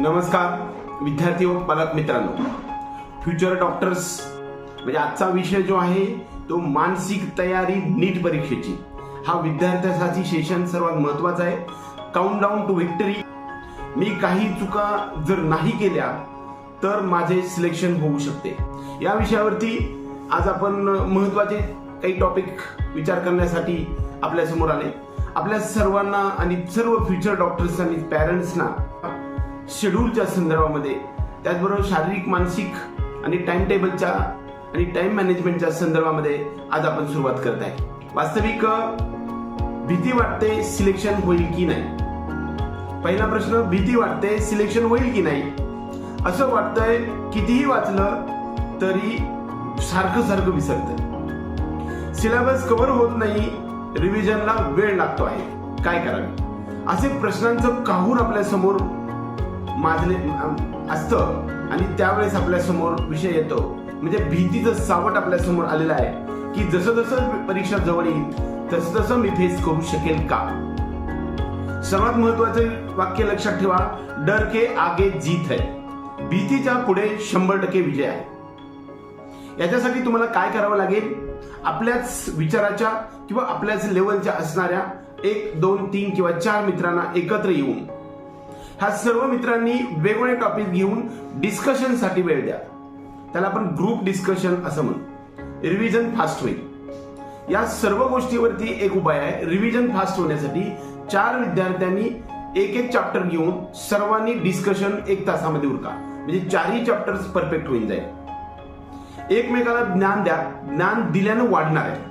नमस्कार विद्यार्थी व पालक मित्रांनो. फ्युचर डॉक्टर्स म्हणजे आजचा विषय जो आहे तो मानसिक तयारी नीट परीक्षेची. हा विद्यार्थ्यासाठी सेशन सर्वात महत्त्वाचा आहे. काउंट डाऊन टू विक्टरी मी काही चुका जर नाही केल्या तर माझे सिलेक्शन होऊ शकते. या विषयावरती आज आपण महत्त्वाचे काही टॉपिक विचार करण्यासाठी आपल्यासमोर आले. आपल्या सर्वांना आणि सर्व फ्युचर डॉक्टर्स आणि पॅरेंट्सना शेड्यूलच्या संदर्भामध्ये. त्याचबरोबर शारीरिक मानसिक आणि टाइम टेबलच्या आणि टाइम मॅनेजमेंटच्या संदर्भामध्ये आज आपण सुरुवात करत आहे. वास्तविक भीती वाटते सिलेक्शन होईल की नाही? पहिला प्रश्न भीती वाटते सिलेक्शन होईल की नाही? असं वाटतंय कितीही वाचलं तरी सारखं सारखं विसरतं. सिलेबस कव्हर होत नाही रिव्हिजनला वेळ लागतो आहे. काय करावे? असे प्रश्नांचं काहूर आपल्यासमोर माजले असतं. आणि त्यावेळेस आपल्यासमोर विषय येतो. म्हणजे भीतीचं सावट आपल्यासमोर आलेलं आहे. की जसं जसं परीक्षा जवळ येईल तसं तसं मी फेस करू शकेल का? सर्वात महत्वाचं वाक्य लक्षात ठेवा. डर के आगे जीत है. भीतीच्या पुढे शंभर टक्के विजय आहे. याच्यासाठी तुम्हाला काय करावं लागेल? आपल्याच विचाराच्या किंवा आपल्याच लेवलच्या असणाऱ्या एक दोन तीन किंवा चार मित्रांना एकत्र येऊन ह्या सर्व मित्रांनी वेगवेगळे टॉपिक घेऊन डिस्कशनसाठी वेळ द्या. त्याला आपण ग्रुप डिस्कशन असं म्हणू. रिव्हिजन फास्ट होईल या सर्व गोष्टीवरती एक उपाय आहे. रिव्हिजन फास्ट होण्यासाठी चार विद्यार्थ्यांनी एक एक चॅप्टर घेऊन सर्वांनी डिस्कशन एक तासामध्ये उरका. म्हणजे चारही चॅप्टर्स परफेक्ट होऊन जाईल. एकमेकाला ज्ञान द्या. ज्ञान दिल्यानं वाढणार आहे.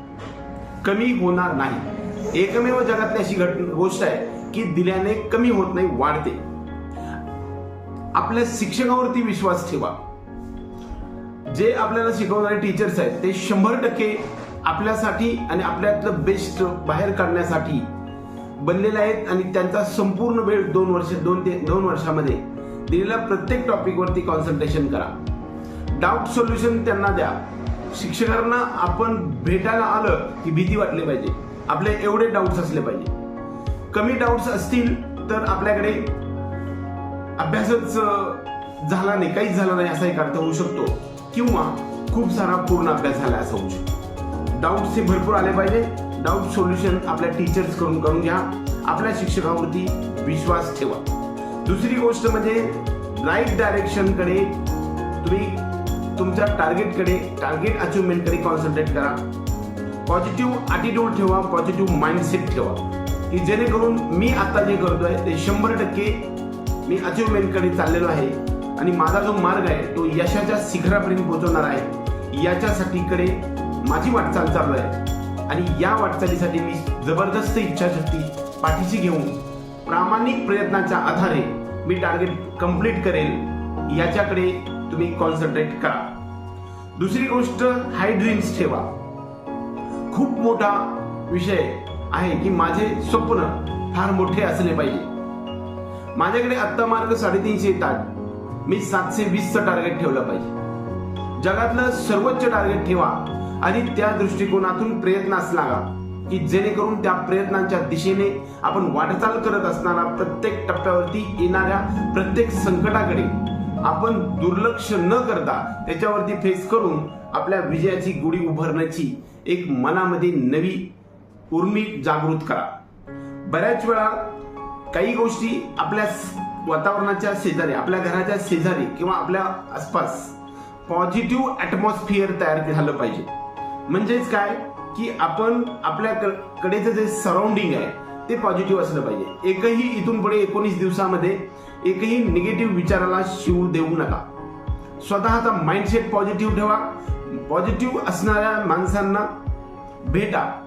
कमी होणार नाही. एकमेव जगातली अशी घट गोष्ट आहे की दिल्याने कमी होत नाही वाढते. आपल्या शिक्षकावरती विश्वास ठेवा. जे आपल्याला शिकवणारे टीचर्स आहेत ते शंभर टक्के आपल्यासाठी आणि आपल्यातलं बेस्ट बाहेर काढण्यासाठी बनलेले आहेत आणि त्यांचा संपूर्ण वेळ दोन वर्ष दोन ते दोन वर्षामध्ये दिलेल्या प्रत्येक टॉपिकवरती कॉन्सन्ट्रेशन करा. डाऊट सोल्युशन त्यांना द्या. शिक्षकांना आपण भेटायला आलं की भीती वाटली पाहिजे. आपले एवढे डाऊट्स असले पाहिजे. कमी डाऊट्स असतील तर आपल्याकडे अभ्यासच झाला नाही काहीच झाला नाही असा एक अर्थ होऊ शकतो. किंवा खूप सारा पूर्ण अभ्यास झाला असं होऊ शकतो. डाऊट्स हे भरपूर आले पाहिजे. डाऊट सोल्युशन आपल्या टीचर्सकडून करून घ्या. आपल्या शिक्षकावरती विश्वास ठेवा. दुसरी गोष्ट म्हणजे राईट डायरेक्शनकडे तुम्ही तुमच्या टार्गेटकडे टार्गेट अचिव्हमेंटकडे कॉन्सन्ट्रेट करा. पॉझिटिव्ह ॲटिट्यूड ठेवा पॉझिटिव्ह माइंडसेट ठेवा. की जेणेकरून मी आता जे करतोय ते शंभर टक्के मी अचिव्हमेंटकडे चाललेलो आहे आणि माझा जो मार्ग आहे तो यशाच्या शिखरापर्यंत पोहोचवणार आहे. याच्यासाठीकडे माझी वाटचाल चालू आहे. आणि या वाटचालीसाठी मी जबरदस्त इच्छाशक्ती पाठीशी घेऊन प्रामाणिक प्रयत्नाच्या आधारे मी टार्गेट कंप्लीट करेल. याच्याकडे तुम्ही कॉन्सन्ट्रेट करा. दुसरी गोष्ट हाय ड्रीम्स ठेवा. खूप मोठा विषय आहे की माझे स्वप्न फार मोठे असले पाहिजे. माझ्याकडे आत्ता मार्क साडेतीनशे येतात मी सातशे वीसचं टार्गेट ठेवलं पाहिजे. जगातलं सर्वोच्च टार्गेट ठेवा आणि त्या दृष्टिकोनातून प्रयत्नास लागा की जेणेकरून त्या प्रयत्नांच्या दिशेने आपण वाटचाल करत असताना प्रत्येक टप्प्यावरती येणाऱ्या प्रत्येक संकटाकडे आपण दुर्लक्ष न करता त्याच्यावरती फेस करून आपल्या विजयाची गुढी उभारण्याची एक मनामध्ये नवी उर्मी जागृत करा. बऱ्याच वेळा काही गोष्टी आपल्या वातावरणाच्या शेजारी आपल्या घराच्या शेजारी किंवा आपल्या आसपास पॉझिटिव्ह ॲटमॉस्फिअर तयार झालं पाहिजे. म्हणजेच काय? की आपण आपल्या क- कडेचं जे सराउंडिंग आहे ते पॉझिटिव्ह असलं पाहिजे. एकही इथून पुढे एकोणीस दिवसामध्ये एकही निगेटिव्ह विचाराला शिव देऊ नका. स्वतःचा माइंडसेट पॉझिटिव्ह ठेवा. पॉझिटिव्ह असणाऱ्या माणसांना भेटा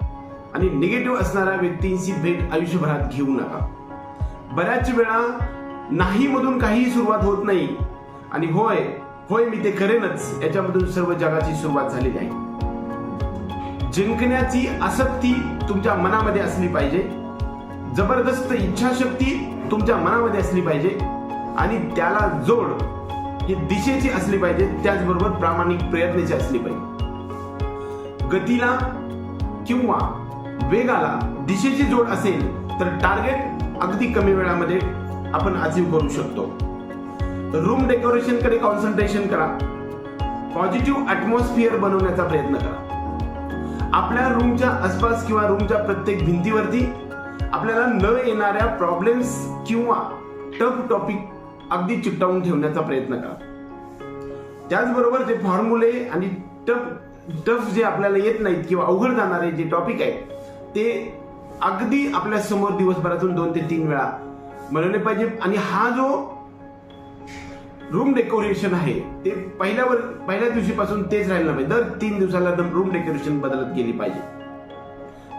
आणि निगेटिव्ह असणाऱ्या व्यक्तींची भेट आयुष्यभरात घेऊ नका. बऱ्याच वेळा नाही मधून काहीही सुरुवात होत नाही. आणि होय होय मी ते करेनच. याच्यामधून सर्व जगाची सुरुवात झालेली आहे. जिंकण्याची आसक्ती तुमच्या मनामध्ये असली पाहिजे. जबरदस्त इच्छाशक्ती तुमच्या मनामध्ये असली पाहिजे. आणि त्याला जोड ही दिशेची असली पाहिजे त्याचबरोबर प्रामाणिक प्रयत्नाची असली पाहिजे. गतीला किंवा वेगाला दिशेची जोड असेल तर टार्गेट अगदी कमी वेळामध्ये आपण अचीव करू शकतो. रूम डेकोरेशनकडे कॉन्सन्ट्रेशन करा. पॉझिटिव्ह अॅटमॉस्फिअर बनवण्याचा प्रयत्न करा. आपल्या रूमच्या आसपास किंवा रूमच्या प्रत्येक भिंतीवरती आपल्याला न येणाऱ्या प्रॉब्लेम्स किंवा टफ टॉपिक अगदी चिकटावून ठेवण्याचा प्रयत्न करा. त्याचबरोबर जे फॉर्म्युले आणि टफ टफ जे आपल्याला येत नाहीत किंवा अवघड जाणारे जे टॉपिक आहेत ते अगदी आपल्यासमोर दिवसभरातून दोन ते तीन वेळा बनवले पाहिजे. आणि हा जो रूम डेकोरेशन आहे ते पहिल्यावर पहिल्या दिवशीपासून तेच राहिलं पाहिजे दर तीन दिवसाला रूम डेकोरेशन बदलत गेली पाहिजे.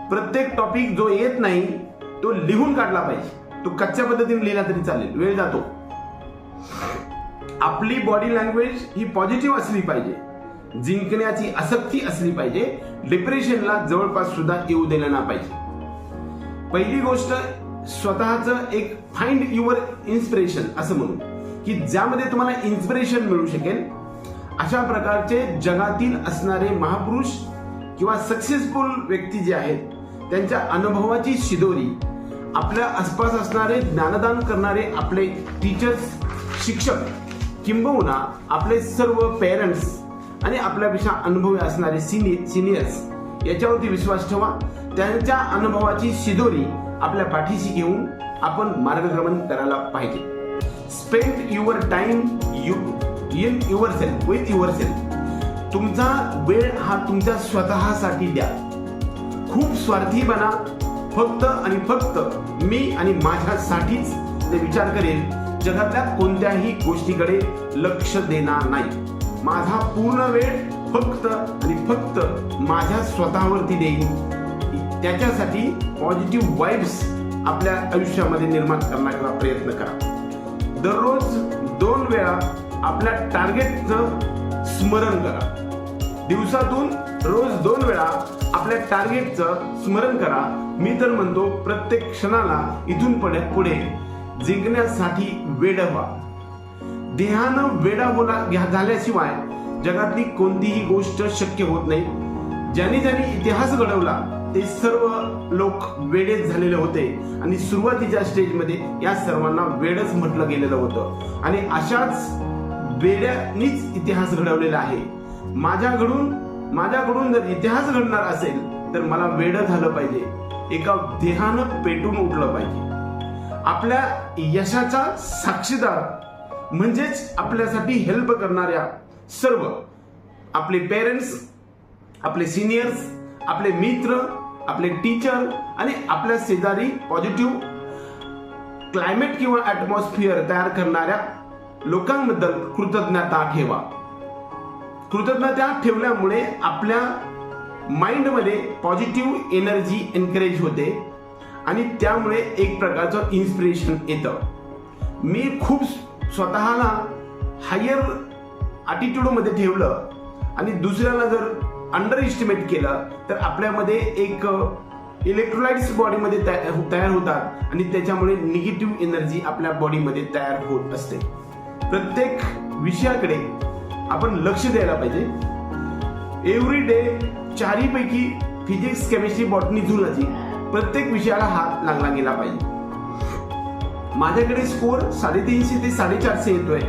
प्रत्येक टॉपिक जो येत नाही तो लिहून काढला पाहिजे. तो कच्च्या पद्धतीने लिहिला तरी चालेल. वेळ जातो. आपली बॉडी लँग्वेज ही पॉझिटिव्ह असली पाहिजे. जिंकण्याची आसक्ती असली पाहिजे. डिप्रेशनला जवळपास सुद्धा येऊ दिलं ना पाहिजे. पहिली गोष्ट स्वतःच एक फाइंड युअर इन्स्पिरेशन असं म्हणू. की ज्यामध्ये तुम्हाला इन्स्पिरेशन मिळू शकेल. अशा प्रकारचे जगातील असणारे महापुरुष किंवा सक्सेसफुल व्यक्ती जे आहेत त्यांच्या अनुभवाची शिदोरी आपल्या आसपास असणारे ज्ञानदान करणारे आपले टीचर्स शिक्षक किंबहुना आपले सर्व पेरेंट्स आणि आपल्यापेक्षा अनुभवी असणारे सिनियर सिनियर्स याच्यावरती विश्वास ठेवा. त्यांच्या अनुभवाची शिदोरी आपल्या पाठीशी घेऊन आपण मार्गक्रमण करायला पाहिजे. Spend your time you in yourself with yourself तुमचा वेळ हा तुमच्या स्वतःसाठी द्या. खूप स्वार्थी बना. फक्त आणि फक्त मी आणि माझ्यासाठीच ते विचार करेल. जगातल्या कोणत्याही गोष्टीकडे लक्ष देणार नाही. माझा पूर्ण वेळ फक्त आणि फक्त माझ्या स्वतःवरती देईन. त्याच्यासाठी पॉझिटिव्ह वाईब्स आपल्या आयुष्यामध्ये निर्माण करण्याचा प्रयत्न करा. दररोज दोन वेळा आपल्या टार्गेटचं स्मरण करा. दिवसातून रोज दोन वेळा आपल्या टार्गेटचं स्मरण करा. मी तर म्हणतो प्रत्येक क्षणाला इथून पुढे पुढे. जिंकण्यासाठी वेड व्हा. देहानं वेडा बोला घ्या झाल्याशिवाय जगातली कोणतीही गोष्ट शक्य होत नाही. ज्यांनी ज्यांनी इतिहास घडवला ते सर्व लोक वेडेच झालेले होते. आणि सुरुवातीच्या स्टेजमध्ये या सर्वांना वेडच म्हटलं गेलेलं होतं. आणि अशाच वेड्यानीच इतिहास घडवलेला आहे. माझ्याकडून माझ्याकडून जर इतिहास घडणार असेल तर मला वेड झालं पाहिजे. एका देहानं पेटून उठलं पाहिजे. आपल्या यशाचा साक्षीदार म्हणजेच आपल्यासाठी हेल्प करणाऱ्या सर्व आपले पेरेंट्स आपले सिनियर्स आपले मित्र आपले टीचर आणि आपल्या शेजारी पॉझिटिव्ह क्लायमेट किंवा ॲटमॉस्फिअर तयार करणाऱ्या लोकांबद्दल कृतज्ञता ठेवा. कृतज्ञता ठेवल्यामुळे आपल्या माइंडमध्ये पॉझिटिव्ह एनर्जी एनकरेज होते आणि त्यामुळे एक प्रकारचं इन्स्पिरेशन येतं. मी खूप स्वतःला हायर ॲटिट्यूडमध्ये ठेवलं आणि दुसऱ्याला जर अंडर इस्टिमेट केलं तर आपल्यामध्ये एक इलेक्ट्रोलाइट्स बॉडीमध्ये तयार होतात आणि त्याच्यामुळे निगेटिव्ह एनर्जी आपल्या बॉडीमध्ये तयार होत असते. प्रत्येक विषयाकडे आपण लक्ष द्यायला पाहिजे. एव्हरी डे चारीपैकी फिजिक्स केमिस्ट्री बॉटनी झुलॉजी प्रत्येक विषयाला हात लागला गेला पाहिजे. माझ्याकडे स्कोर साडेतीनशे ते साडेचारशे येतोय.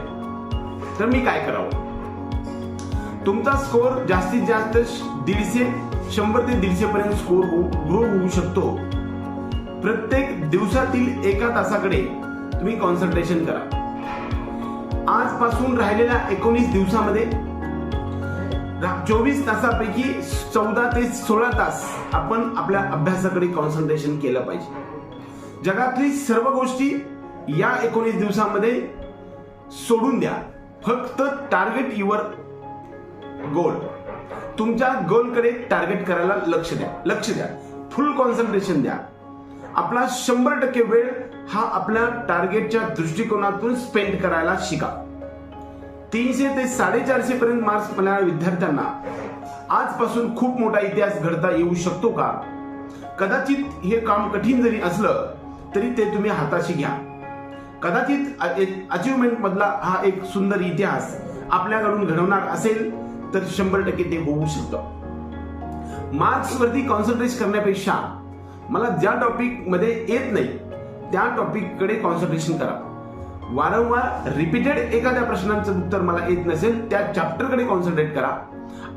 तर मी काय करावं? तुमचा स्कोर जास्तीत जास्त दीडशे शंभर ते दीडशे पर्यंत स्कोर हो- ग्रो होऊ शकतो. प्रत्येक दिवसातील एका तासाकडे तुम्ही कॉन्सन्ट्रेशन करा. आजपासून राहिलेल्या एकोणीस दिवसामध्ये चोवीस तासापैकी चौदा ते सोळा तास आपण आपल्या अभ्यासाकडे कॉन्सन्ट्रेशन केलं पाहिजे. जगातली सर्व गोष्टी या एकोणीस दिवसामध्ये सोडून द्या. फक्त टार्गेट युअर गोल. तुमच्या गोलकडे टार्गेट करायला लक्ष द्या. लक्ष द्या. फुल कॉन्सन्ट्रेशन द्या. आपला शंभर टक्के वेळ हा आपल्या टार्गेटच्या दृष्टिकोनातून स्पेंड करायला शिका. तीनशे ते साडेचारशे पर्यंत मार्क्स मिळणाऱ्या विद्यार्थ्यांना आजपासून खूप मोठा इतिहास घडता येऊ शकतो का? कदाचित हे काम कठीण जरी असलं तरी ते तुम्ही हाताशी घ्या. कदाचित अचिव्हमेंट मधला हा एक सुंदर इतिहास आपल्याकडून घडवणार असेल तर शंभर टक्के ते होऊ शकतं. मार्क्सवरती कॉन्सन्ट्रेट करण्यापेक्षा मला ज्या टॉपिकमध्ये येत नाही त्या टॉपिककडे कॉन्सन्ट्रेशन करा. वारंवार रिपीटेड एखाद्या प्रश्नांचं उत्तर मला येत नसेल त्या चॅप्टरकडे कॉन्सन्ट्रेट करा.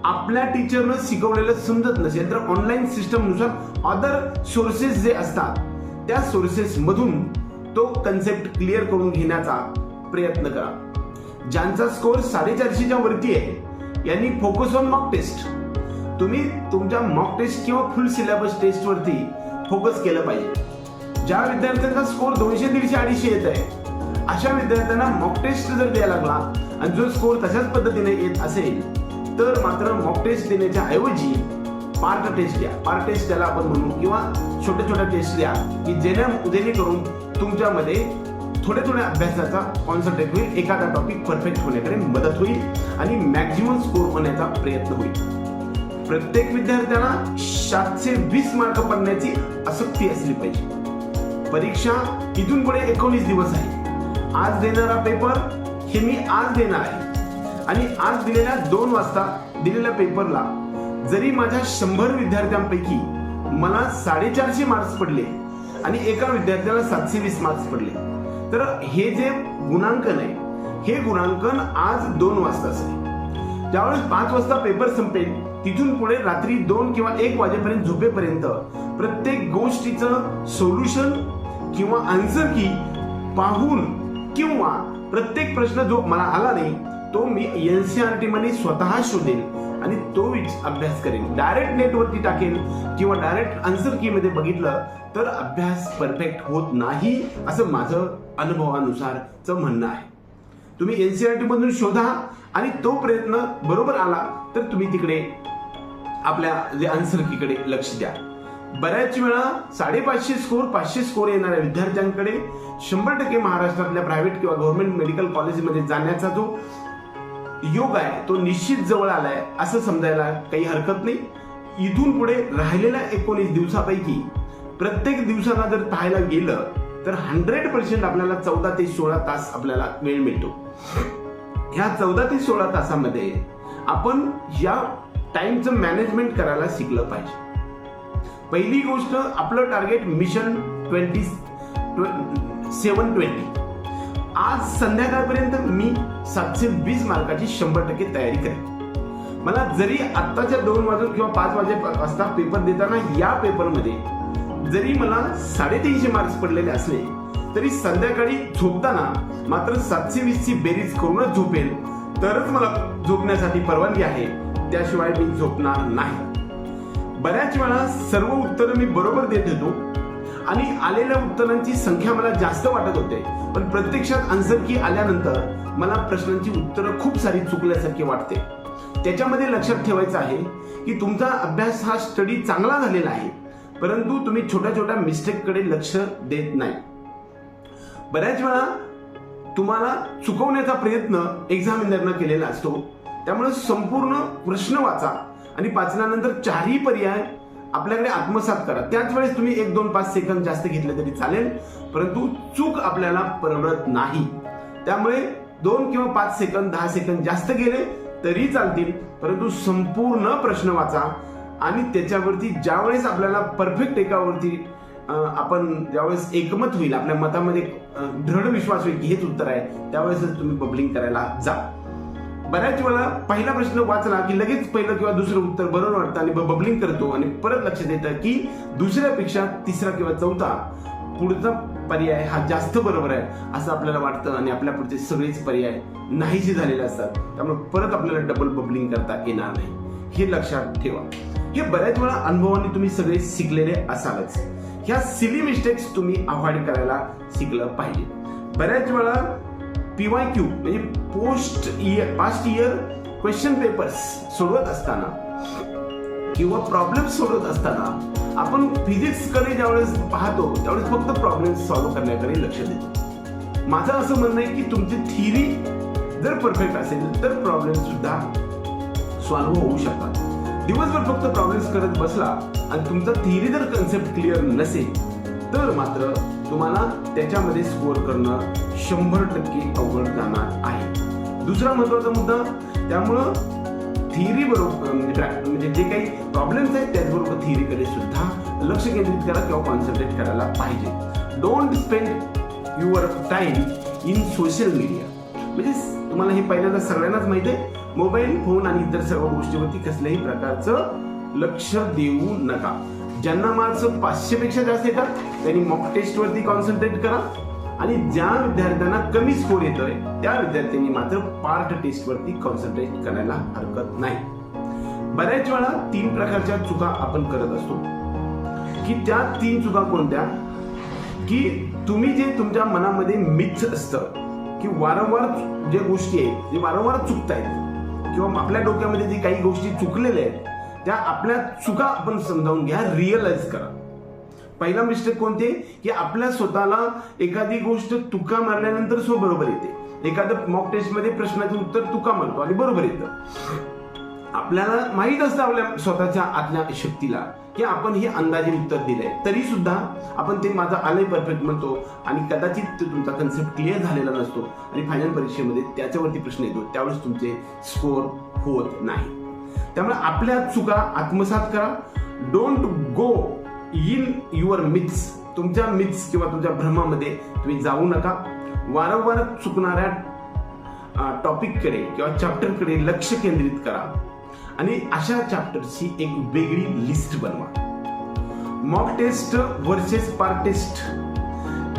आपल्या टीचरनं शिकवलेलं समजत नसेल तर ऑनलाईन सिस्टमनुसार अदर सोर्सेस जे असतात त्या सोर्सेस मधून तो कन्सेप्ट क्लिअर करून घेण्याचा प्रयत्न करा. ज्यांचा स्कोर साडेचारशेच्या वरती आहे यांनी फोकस ऑन मॉक टेस्ट तुम्ही तुमच्या मॉक टेस्ट किंवा फुल सिलेबस टेस्ट वरती फोकस केलं पाहिजे. ज्या विद्यार्थ्यांचा स्कोर दोनशे दीडशे अडीचशे येत आहे अशा विद्यार्थ्यांना मॉक टेस्ट जर द्यायला लागला आणि जो स्कोर तशाच पद्धतीने येत असेल तर मात्र मॉक टेस्ट देण्याच्या ऐवजी पार्ट टेस्ट द्या. पार्ट टेस्ट त्याला आपण म्हणू किंवा छोट्या छोट्या टेस्ट द्या की जेणे जेणेकरून तुमच्यामध्ये थोड्या थोड्या अभ्यासाचा कॉन्सन्ट्रेट म्हणजे होईल एखादा टॉपिक परफेक्ट होण्याकडे मदत होईल आणि मॅक्झिमम स्कोर होण्याचा प्रयत्न होईल. प्रत्येक विद्यार्थ्याला सातशे वीस मार्क पडण्याची आसक्ती असली पाहिजे. परीक्षा इथून पुढे एकोणीस दिवस आहे. आज देणारा पेपर हे मी आज देणार आहे. आणि आज दिलेल्या दोन वाजता दिलेल्या पेपरला जरी माझ्या शंभर विद्यार्थ्यांपैकी मला साडेचारशे मार्क्स पडले आणि एका विद्यार्थ्याला सातशे वीस मार्क्स पडले तर हे जे गुणांकन आहे हे गुणांकन आज दोन वाजता आहे. ज्यावेळेस पाच वाजता पेपर संपेल तिथून पुढे रात्री दोन किंवा एक वाजेपर्यंत झोपेपर्यंत प्रत्येक गोष्टीचं सोल्युशन किंवा आन्सर की पाहून किंवा प्रत्येक प्रश्न जो मला आला नाही तो मी एल सी आर टी मध्ये स्वतः शोधेन. आणि तो विच- अभ्यास करेन. डायरेक्ट नेटवरती टाकेन किंवा डायरेक्ट आन्सर की मध्ये बघितलं तर अभ्यास परफेक्ट होत नाही असं माझं अनुभवानुसारचं म्हणणं आहे. तुम्ही एनसीआरटी मधून शोधा आणि तो प्रयत्न बरोबर आला तर तुम्ही तिकडे आपल्या जे आन्सर कीकडे लक्ष द्या. बऱ्याच वेळा साडेपाचशे स्कोर पाचशे स्कोर येणाऱ्या विद्यार्थ्यांकडे शंभर टक्के महाराष्ट्रातल्या प्रायव्हेट किंवा गव्हर्नमेंट मेडिकल कॉलेजमध्ये जाण्याचा जो योग आहे तो निश्चित जवळ आलाय असं समजायला काही हरकत नाही. इथून पुढे राहिलेल्या एकोणीस दिवसापैकी प्रत्येक दिवसाला जर पाहायला गेलं तर हंड्रेड पर्सेंट आपल्याला चौदा ते सोळा तास आपल्याला वेळ मिळतो. ह्या चौदा ते सोळा तासामध्ये आपण या टाइमचं मॅनेजमेंट करायला शिकलं पाहिजे. पहिली गोष्ट आपलं target mission twenty seven twenty आज संध्याकाळपर्यंत मी सातशे वीस मार्काची शंभर टक्के तयारी करेन. मला जरी आत्ताच्या दोन वाजून किंवा पाच वाजे वाजता पेपर देताना या पेपरमध्ये जरी मला साडेतीनशे मार्क्स पडलेले असले तरी संध्याकाळी झोपताना मात्र सातशे वीसची बेरीज करूनच झोपेल. तरच मला झोपण्यासाठी परवानगी आहे. त्याशिवाय मी झोपणार नाही. बऱ्याच वेळा सर्व उत्तरं मी बरोबर देत होतो. आणि आलेल्या उत्तरांची संख्या मला जास्त वाटत होते. पण प्रत्यक्षात आन्सर की आल्यानंतर मला प्रश्नांची उत्तरं खूप सारी चुकल्यासारखी वाटते. त्याच्यामध्ये लक्षात ठेवायचं आहे की तुमचा अभ्यास हा स्टडी चांगला झालेला आहे परंतु तुम्ही छोट्या छोट्या मिस्टेककडे लक्ष देत नाही. बऱ्याच वेळा तुम्हाला चुकवण्याचा प्रयत्न एक्झामिनरनं केलेला असतो. त्यामुळे संपूर्ण प्रश्न वाचा आणि वाचल्यानंतर चारही पर्याय आपल्याकडे आत्मसात करा. त्याच वेळेस तुम्ही एक दोन पाच सेकंद जास्त घेतले तरी चालेल. परंतु चूक आपल्याला परवडत नाही. त्यामुळे दोन किंवा पाच सेकंद दहा सेकंद जास्त गेले तरी चालतील. परंतु संपूर्ण प्रश्न वाचा. आणि त्याच्यावरती ज्यावेळेस आपल्याला परफेक्ट एकावरती आपण ज्यावेळेस एकमत होईल आपल्या मतामध्ये दृढ विश्वास होईल की हेच उत्तर आहे त्यावेळेसच तुम्ही बबलिंग करायला जा. बऱ्याच वेळा पहिला प्रश्न वाचला की लगेच पहिलं किंवा दुसरं उत्तर बरोबर वाटतं आणि बबलिंग करतो आणि परत लक्षात येतं की दुसऱ्यापेक्षा तिसरा किंवा चौथा पुढचा पर्याय हा जास्त बरोबर आहे असं आपल्याला वाटतं आणि आपल्या पुढचे सगळेच पर्याय नाहीसे झालेले असतात. त्यामुळे परत आपल्याला डबल बबलिंग करता येणार नाही. हे लक्षात ठेवा. हे बऱ्याच वेळा अनुभवाने तुम्ही सगळे शिकलेले असालच. ह्या सिली मिस्टेक्स तुम्ही अवॉइड करायला शिकलं पाहिजे. बऱ्याच वेळा पीवाय क्यू म्हणजे post year past year question papers सोडवत असताना किंवा प्रॉब्लेम सोडवत असताना आपण फिजिक्सकडे ज्यावेळेस पाहतो त्यावेळेस फक्त प्रॉब्लेम सॉल्व्ह करण्याकडे लक्ष देतो. माझं असं म्हणणं आहे की तुमची थिअरी जर परफेक्ट असेल तर प्रॉब्लेम सुद्धा सॉल्व्ह होऊ शकतात. दिवसभर फक्त प्रॉब्लेम्स करत बसला आणि तुमचा थिअरी जर कन्सेप्ट क्लिअर नसेल तर मात्र तुम्हाला त्याच्यामध्ये स्कोअर करणं शंभर टक्के अवघड जाणार आहे. दुसरा महत्त्वाचा मुद्दा त्यामुळं थिअरी बरोबर म्हणजे, म्हणजे जे काही प्रॉब्लेम्स आहेत त्याचबरोबर थिअरीकडे सुद्धा लक्ष केंद्रित करा किंवा कॉन्सन्ट्रेट करायला पाहिजे. Don't spend your time in social media म्हणजे तुम्हाला हे पहिल्यांदा सगळ्यांनाच माहिती आहे मोबाईल फोन आणि इतर सर्व गोष्टीवरती कसल्याही प्रकारचं लक्ष देऊ नका. ज्यांना मार्क्स पाचशे पेक्षा जास्त येतात त्यांनी मॉक टेस्ट वरती कॉन्सन्ट्रेट करा. आणि ज्या विद्यार्थ्यांना कमी स्कोर येतोय त्या विद्यार्थ्यांनी मात्र पार्ट टेस्ट वरती कॉन्सन्ट्रेट करायला हरकत नाही. बऱ्याच वेळा तीन प्रकारच्या चुका आपण करत असतो. की त्या तीन चुका कोणत्या? की तुम्ही जे तुमच्या मनामध्ये मिथ्स असतं की वारंवार जे गोष्टी आहेत जे वारंवार चुकतायत किंवा आपल्या डोक्यामध्ये जे काही गोष्टी चुकलेल्या आहेत त्या आपल्या चुका आपण समजावून घ्या रिअलाइज करा. पहिला मिस्टेक कोणते? की आपल्या स्वतःला एखादी गोष्ट तुका मारल्यानंतर सो बरोबर येते. एखादं मॉक टेस्टमध्ये प्रश्नाचं उत्तर तुका मारतो आणि बरोबर येतं. आपल्याला माहीत असतं आपल्या स्वतःच्या आतल्या शक्तीला की आपण हे अंदाजे उत्तर दिलंय. तरी सुद्धा आपण ते माझं आलंय परफेक्ट म्हणतो आणि कदाचित तुमचा कन्सेप्ट क्लिअर झालेला नसतो आणि फायनल परीक्षेमध्ये त्याच्यावरती प्रश्न येतो. त्यावेळेस तुमचे स्कोर होत नाही. त्यामुळे आपल्या चुका आत्मसात करा. Don't go in your myths तुमच्या मिथ्स किंवा तुमच्या भ्रमामध्ये तुम्ही जाऊ नका. वारंवार चुकणाऱ्या टॉपिककडे किंवा चॅप्टरकडे लक्ष केंद्रित करा. आणि अशा चॅप्टरची एक वेगळी लिस्ट बनवा. Mock test versus part test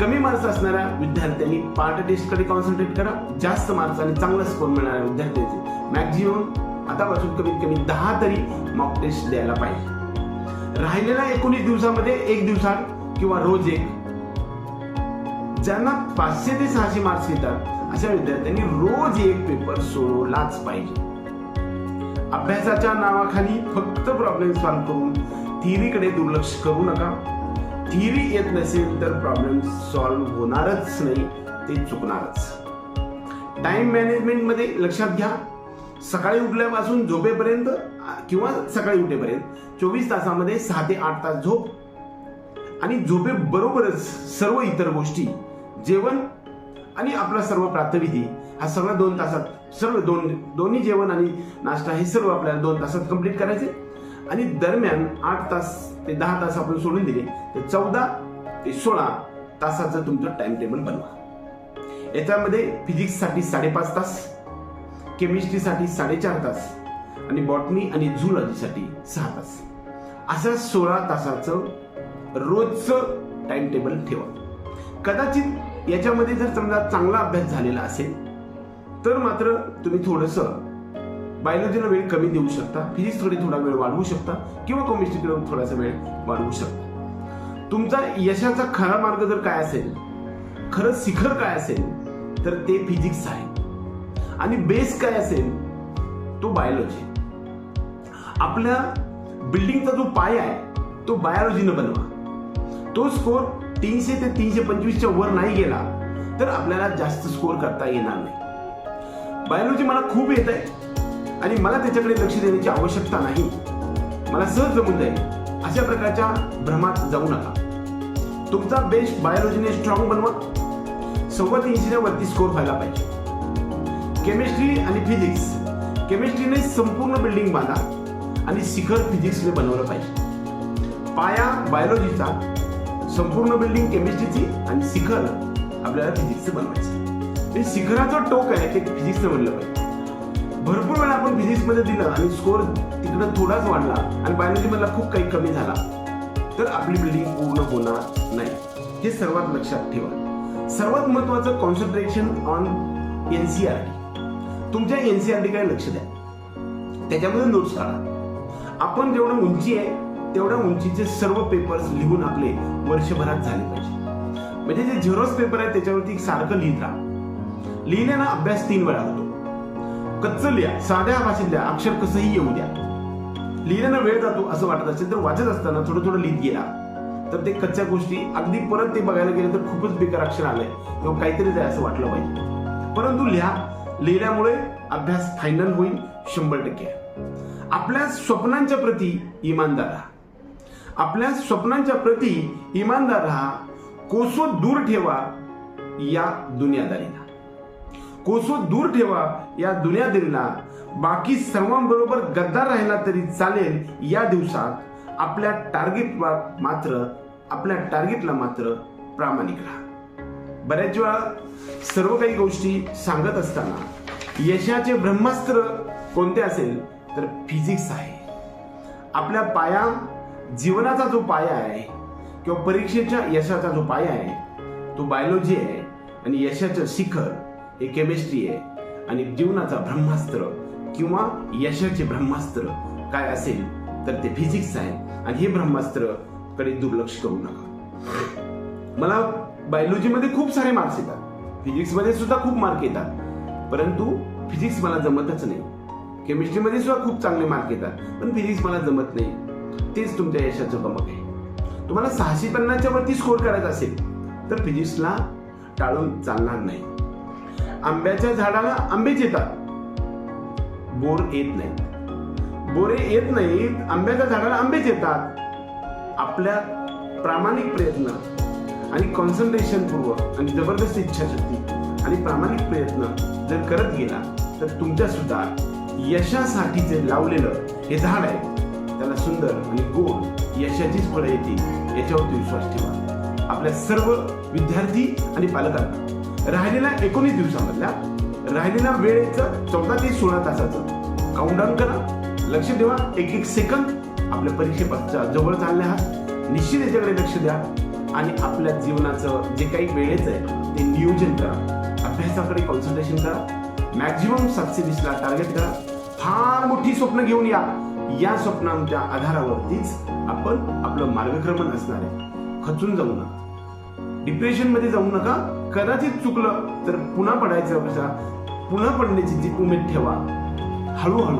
कमी मार्क्स असणाऱ्या विद्यार्थ्यांनी पार्ट टेस्टकडे कॉन्सन्ट्रेट करा. जास्त मार्क्स आणि चांगला स्कोर मिळणाऱ्या विद्यार्थ्यांचे. मॅक्झिमम आतापासून कमीत कमी दहा तरी मॉक टेस्ट द्यायला पाहिजे. राहिलेल्या एकोणीस दिवसामध्ये एक दिवसात किंवा रोज एक. ज्यांना पाचशे ते सहाशे मार्क्स येतात अशा विद्यार्थ्यांनी रोज एक पेपर सोडवलाच पाहिजे. अभ्यासाच्या नावाखाली फक्त प्रॉब्लेम सॉल्व्ह करून थिअरीकडे दुर्लक्ष करू नका. थिअरी येत नसेल तर प्रॉब्लेम सॉल्व्ह होणारच नाही ते चुकणारच. टाइम मॅनेजमेंटमध्ये लक्षात घ्या. सकाळी उठल्यापासून झोपेपर्यंत किंवा सकाळी उठेपर्यंत चोवीस तासामध्ये सहा ते आठ तास झोप. आणि झोपेबरोबरच सर्व इतर गोष्टी जेवण आणि आपला सर्व प्रातविधी हा सगळा दोन तासात सर्व दोन दोन्ही जेवण आणि नाश्ता हे सर्व आपल्याला दोन तासात कंप्लीट करायचे. आणि दरम्यान आठ तास ते दहा तास आपण सोडून दिले तर चौदा ते सोळा तासाचं तुमचं टाइम टेबल बनवा. याच्यामध्ये फिजिक्ससाठी साडेपाच तास केमिस्ट्रीसाठी साडेचार तास आणि बॉटनी आणि झुलॉजीसाठी सहा तास. असं सोळा तासाचं रोजचं टाइम टेबल ठेवा. कदाचित याच्यामध्ये जर समजा चांगला अभ्यास झालेला असेल तर मात्र तुम्ही थोडंसं बायोलॉजीला वेळ कमी देऊ शकता फिजिक्सकडे थोडा वेळ वाढवू शकता किंवा केमिस्ट्रीकडे थोडासा वेळ वाढवू शकता. तुमचा यशाचा खरा मार्ग जर काय असेल खरं शिखर काय असेल तर ते फिजिक्स आहे. आणि बेस काय असेल? तो बायोलॉजी आपल्या बिल्डिंगचा जो पाय आहे तो बायोलॉजीनं बनवा. तो स्कोर तीनशे ते तीनशे पंचवीसच्या वर नाही गेला तर आपल्याला जास्त स्कोर करता येणार नाही. बायोलॉजी मला खूप येत आहे आणि मला त्याच्याकडे लक्ष देण्याची आवश्यकता नाही. मला सहज जमून जाईल. अशा प्रकारच्या भ्रमात जाऊ नका. तुमचा बेस्ट बायोलॉजीने स्ट्रॉंग बनवा. सव्वा तीनशेच्या वरती स्कोर व्हायला पाहिजे. केमिस्ट्री आणि फिजिक्स केमिस्ट्रीने संपूर्ण बिल्डिंग बांधा आणि शिखर फिजिक्सने बनवलं पाहिजे. पाया बायोलॉजीचा संपूर्ण बिल्डिंग केमिस्ट्रीची आणि शिखर आपल्याला फिजिक्सचं बनवायचं. हे शिखराचं टोक आहे ते फिजिक्सचं बनलं पाहिजे. भरपूर वेळा आपण फिजिक्समध्ये दिलं आणि स्कोर तिकडं थोडाच वाढला आणि बायोलॉजीमधला खूप काही कमी झाला तर आपली बिल्डिंग पूर्ण होणार नाही. हे सर्वात लक्षात ठेवा. सर्वात महत्वाचं कॉन्सन्ट्रेशन ऑन एनसीआरटी तुमच्या एनसीआरटीकडे लक्ष द्या. त्याच्यामध्ये नोट्स काढा. आपण जेवढं उंची आहे तेवढ्या उंचीचे सर्व पेपर्स लिहून आपले वर्षभरात झाले पाहिजे. म्हणजे जे झेरोस पेपर आहे त्याच्यावरती सारखं लिहित राहा. लिहिण्याला अभ्यास तीन वेळा होतो. कच्च लिहा साध्या भाषेत लिहा अक्षर कसंही येऊ द्या. लिहिण्यानं वेळ जातो असं वाटत असेल तर वाचत असताना थोडं थोडं लिहित गेला. तर ते कच्च्या गोष्टी अगदी परत ते बघायला गेलं तर खूपच बेकार अक्षर आलंय. किंवा काहीतरी जाय असं वाटलं पाहिजे. परंतु लिहा. लिहिल्यामुळे अभ्यास फायनल होईल शंभर टक्के. आपल्या स्वप्नांच्या प्रती इमानदार राहा. आपल्या स्वप्नांच्या प्रती इमानदार राहा. कोसो दूर ठेवा या दुनियादारीला. कोसो दूर ठेवा या दुनियादारीला. बाकी सर्वांबरोबर गद्दार राहिला तरी चालेल या दिवसात. आपल्या टार्गेट मात्र आपल्या टार्गेटला मात्र प्रामाणिक राहा. बऱ्याच वेळा सर्व काही गोष्टी सांगत असताना यशाचे ब्रह्मास्त्र कोणते असेल तर फिजिक्स आहे. आपल्या पाया जीवनाचा जो पाया आहे किंवा परीक्षेच्या यशाचा जो पाया आहे तो बायोलॉजी आहे आणि यशाचं शिखर हे केमिस्ट्री आहे आणि जीवनाचा ब्रह्मास्त्र किंवा यशाचे ब्रह्मास्त्र काय असेल तर ते फिजिक्स आहे आणि हे ब्रह्मास्त्रकडे दुर्लक्ष करू नका. मला बायोलॉजीमध्ये खूप सारे मार्क्स येतात. फिजिक्समध्ये सुद्धा खूप मार्क येतात. परंतु फिजिक्स मला जमतच नाही. केमिस्ट्रीमध्ये सुद्धा खूप चांगले मार्क येतात. पण फिजिक्स मला जमत नाही. तेच तुमच्या यशाचं गमक आहे. तुम्हाला सहाशे पन्नासच्या वरती स्कोर करायचा असेल तर फिजिक्सला टाळून चालणार नाही. आंब्याच्या झाडाला आंबेच येतात. बोर येत नाहीत. बोरे येत नाहीत आंब्याच्या झाडाला आंबेच येतात. आपल्या प्रामाणिक प्रयत्न आणि कॉन्सन्ट्रेशनपूर्वक आणि जबरदस्त इच्छाशक्ती आणि प्रामाणिक प्रयत्न जर करत गेला तर तुमच्या सुद्धा यशासाठी जे लावलेलं हे झाड आहे त्याला सुंदर आणि गोड यशाचीच फळं येतील याच्यावरती विश्वास ठेवा. आपल्या सर्व विद्यार्थी आणि पालकांना राहिलेल्या एकोणीस दिवसामधल्या राहिलेल्या वेळेचं चौदा ते सोळा तासाचं काउंटडाऊन करा. लक्ष ठेवा एक एक सेकंद आपल्या परीक्षेपासच्या जवळ चालले आहात. निश्चित याच्याकडे लक्ष द्या. आणि आपल्या जीवनाचं जे काही वेळेचं आहे ते नियोजन करा. अभ्यासाकडे कॉन्सन्ट्रेशन करा. मॅक्झिमम सक्सेसला टार्गेट करा. फार मोठी स्वप्न घेऊन या. या स्वप्नांच्या आधारावरतीच आपण आपलं मार्गक्रमण असणार आहे. खचून जाऊ नका. डिप्रेशनमध्ये जाऊ नका. कदाचित चुकलं तर पुन्हा पडायचं कसा पुन्हा पडण्याची जी उमेद ठेवा. हळूहळू.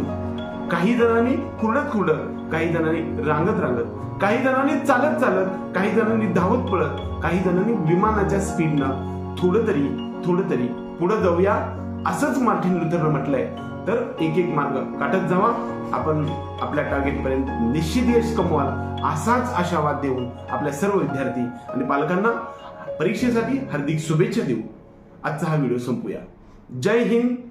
काही जणांनी कुरडत कुरडत काही जणांनी रांगत रांगत काही जणांनी चालत चालत काही जणांनी धावत पळत काही जणांनी विमानाच्या स्पीडनं थोडं तरी थोडं तरी पुढे जाऊया असंच मार्टिन लुथरनं म्हटलंय. तर एक एक मार्ग काटत जावा. आपण आपल्या टार्गेट पर्यंत निश्चित यश कमवाल असाच आशावाद देऊन आपल्या सर्व विद्यार्थी आणि पालकांना परीक्षेसाठी हार्दिक शुभेच्छा देऊ. आजचा हा व्हिडिओ संपूया. जय हिंद.